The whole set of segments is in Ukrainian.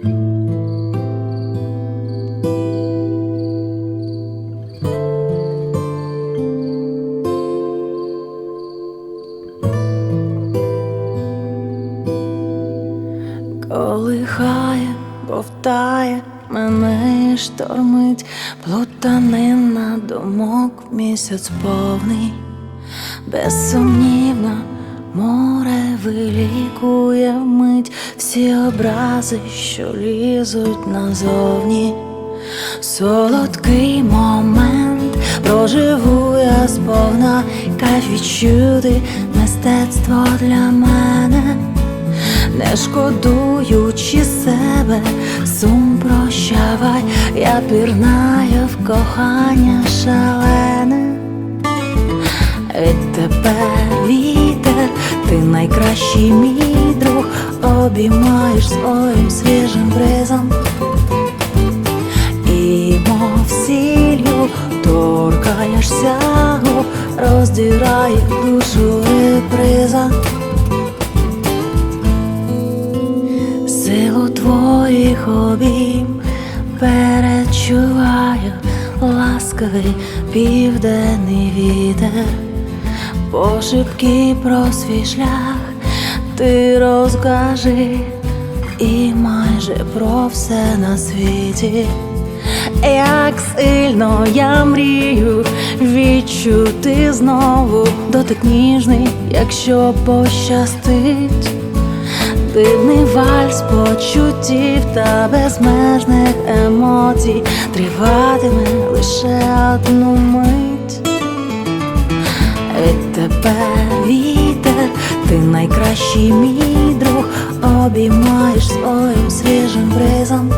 Колихає, бовтає, мене штормить, плутанина думок місяць повний, безсумнівно море вилікує вмить всі образи, що лізуть назовні. Солодкий момент проживу я сповна, кайф відчути мистецтво для мене, не шкодуючи себе, сум прощавай, я пірнаю в кохання шалене. Від тебе вітер, ти найкращий мій друг, обіймаєш своїм свіжим бризом. І мов сіллю торкаєшся роздирає душу реприза. Силу твоїх обійм перечуваю ласкавий південний вітер, пошепки про свій шлях ти розкажи і майже про все на світі. Як сильно я мрію відчути знову дотик ніжний, якщо пощастить. Дивний вальс почуттів та безмежних емоцій триватиме лише одну мить. Тебе вітер, ти найкращий мій друг, обіймаєш своїм свіжим бризом.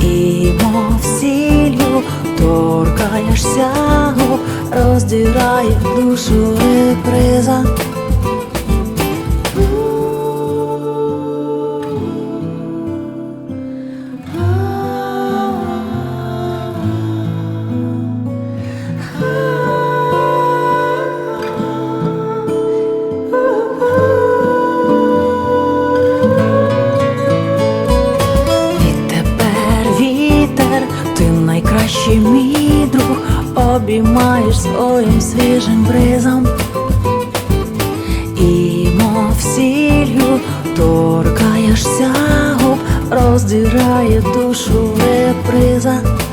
І мов сіллю торкаєшся роздирає душу реприза. Найкращий мій друг, обіймаєш своїм свіжим бризом. І мов сіллю торкаєшся губ, роздирає душу реприза.